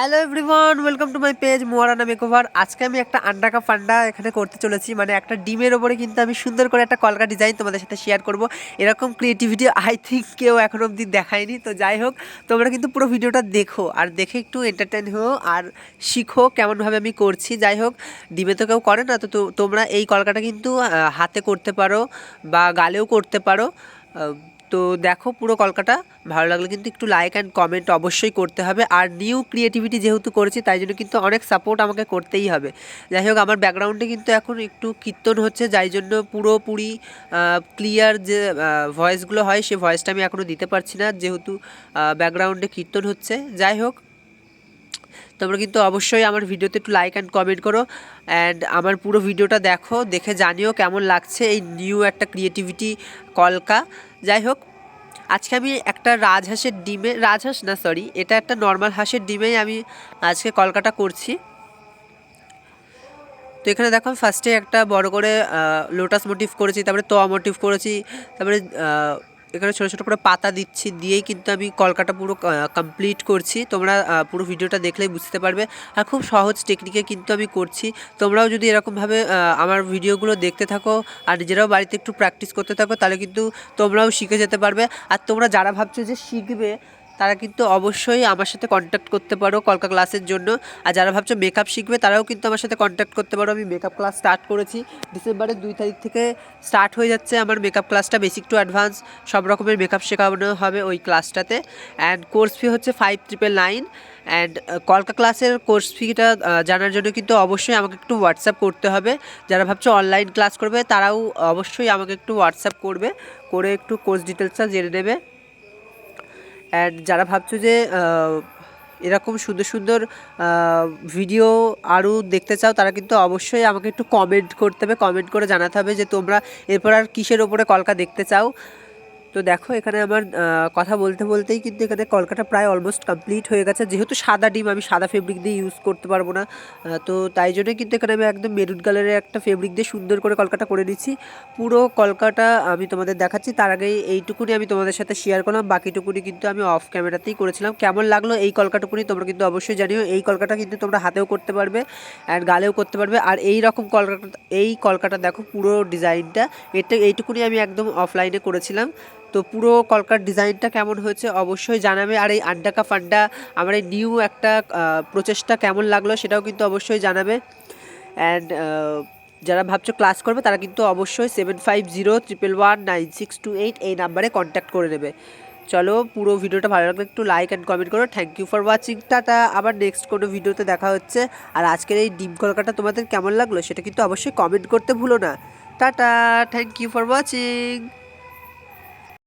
Hello everyone welcome to my page মোয়ারানা makeover আজকে আমি একটা আন্ডাকা ফান্ডা এখানে করতে চলেছি। মানে একটা ডিমের ওপরে কিন্তু আমি সুন্দর করে একটা কলকা ডিজাইন তোমাদের সাথে শেয়ার করব। এরকম ক্রিয়েটিভিটি আই থিঙ্ক কেউ এখনও অবধি দেখায়নি। তো যাই হোক, তোমরা কিন্তু পুরো ভিডিওটা দেখো আর দেখে একটু এন্টারটেন হও আর শিখো কেমনভাবে আমি করছি। যাই হোক, ডিমে তো কেউ করে না, তো তোমরা এই কলকাটা কিন্তু হাতে করতে পারো বা গালেও করতে পারো। তো দেখো পুরো কলকাটা ভালো লাগলে, কিন্তু একটু লাইক অ্যান্ড কমেন্ট অবশ্যই করতে হবে। আর নিউ ক্রিয়েটিভিটি যেহেতু করেছি, তাই জন্য কিন্তু অনেক সাপোর্ট আমাকে করতেই হবে। যাই হোক, আমার ব্যাকগ্রাউন্ডে কিন্তু এখন একটু কীর্তন হচ্ছে, যাই জন্য পুরোপুরি ক্লিয়ার যে ভয়েসগুলো হয়, সে ভয়েসটা আমি এখনও দিতে পারছি না, যেহেতু ব্যাকগ্রাউন্ডে কীর্তন হচ্ছে। যাই হোক তোমরা কিন্তু অবশ্যই আমার ভিডিওতে একটু লাইক অ্যান্ড কমেন্ট করো অ্যান্ড আমার পুরো ভিডিওটা দেখো, দেখে জানিও কেমন লাগছে এই নিউ একটা ক্রিয়েটিভিটি কলকা। যাই হোক, আজকে আমি একটা রাজহাঁসের ডিমে, রাজহাঁস না সরি এটা একটা নর্মাল হাঁসের ডিমেই আমি আজকে কলকাটা করছি। তো এখানে দেখো ফার্স্টে একটা বড় করে লোটাস মোটিভ করেছি, তারপরে তোয়া মোটিভ করেছি, তারপরে এখানে ছোটো ছোটো করে পাতা দিচ্ছি, দিয়েই কিন্তু আমি কলকাটা পুরো কমপ্লিট করছি। তোমরা পুরো ভিডিওটা দেখলেই বুঝতে পারবে। আর খুব সহজ টেকনিকে কিন্তু আমি করছি। তোমরাও যদি এরকমভাবে আমার ভিডিওগুলো দেখতে থাকো, আর নিজেরাও বাড়িতে একটু প্র্যাকটিস করতে থাকো, তাহলে কিন্তু তোমরাও শিখে যেতে পারবে। আর তোমরা যারা ভাবছ যে শিখবে তারা কিন্তু অবশ্যই আমার সাথে কন্ট্যাক্ট করতে পারো কলকা ক্লাসের জন্য। আর যারা ভাবছ মেকআপ শিখবে, তারাও কিন্তু আমার সাথে কন্ট্যাক্ট করতে পারো। আমি মেকআপ ক্লাস স্টার্ট করেছি। ডিসেম্বরের দুই তারিখ থেকে স্টার্ট হয়ে যাচ্ছে আমার মেকআপ ক্লাসটা বেসিক টু অ্যাডভান্স সব রকমের মেকআপ শেখানো হবে ওই ক্লাসটাতে অ্যান্ড কোর্স ফি হচ্ছে ফাইভ ট্রিপল নাইন অ্যান্ড কলকা ক্লাসের কোর্স ফিটা জানার জন্য কিন্তু অবশ্যই আমাকে একটু হোয়াটসঅ্যাপ করতে হবে। যারা ভাবছ অনলাইন ক্লাস করবে, তারাও অবশ্যই আমাকে একটু হোয়াটসঅ্যাপ করবে। করে একটু কোর্স ডিটেলসটা জেনে নেবে। অ্যান্ড যারা ভাবছ যে এরকম সুন্দর সুন্দর ভিডিও আরও দেখতে চাও, তারা কিন্তু অবশ্যই আমাকে একটু কমেন্ট করতে হবে। কমেন্ট করে জানাতে হবে যে তোমরা এরপর আর কিসের ওপরে কলকা দেখতে চাও। তো দেখো, এখানে আমার কথা বলতে বলতেই কিন্তু এখানে কলকাটা প্রায় অলমোস্ট কমপ্লিট হয়ে গেছে। যেহেতু সাদা ডিম আমি সাদা ফেব্রিক দিয়ে ইউজ করতে পারব না তো তাই জন্য কিন্তু এখানে আমি একদম মেরুন কালারের একটা ফেব্রিক দিয়ে সুন্দর করে কলকাটা করে নিচ্ছি। পুরো কলকাটা আমি তোমাদের দেখাচ্ছি, তার আগে এইটুকুনি আমি তোমাদের সাথে শেয়ার করলাম, বাকিটুকুনি কিন্তু আমি অফ ক্যামেরাতেই করেছিলাম। কেমন লাগল এই কলকাটুকুনি তোমরা কিন্তু অবশ্যই জানিও, এই কলকাটা কিন্তু তোমরা হাতেও করতে পারবে অ্যান্ড গালেও করতে পারবে। আর এই রকম কলকাতা, এই কলকাটা দেখো পুরো ডিজাইনটা এটা এইটুকুনি আমি একদম অফলাইনে করেছিলাম। তো পুরো কলকার ডিজাইনটা কেমন হয়েছে অবশ্যই জানাবে। আর এই আন্ডাকা ফান্ডা আমার এই নিউ একটা প্রচেষ্টা কেমন লাগল সেটাও কিন্তু অবশ্যই জানাবে। অ্যান্ড যারা ভাবছ ক্লাস করবে, তারা কিন্তু অবশ্যই seven five zero triple one nine six two eight এই নাম্বারে কন্ট্যাক্ট করে নেবে। চলো, পুরো ভিডিওটা ভালো লাগলে একটু লাইক অ্যান্ড কমেন্ট করো। Thank you for watching tata, আবার নেক্সট কোনো ভিডিওতে দেখা হচ্ছে। আর আজকের এই ডিম কলকাটা তোমাদের কেমন লাগল সেটা কিন্তু অবশ্যই কমেন্ট করতে ভুলো না। Tata thank you for watching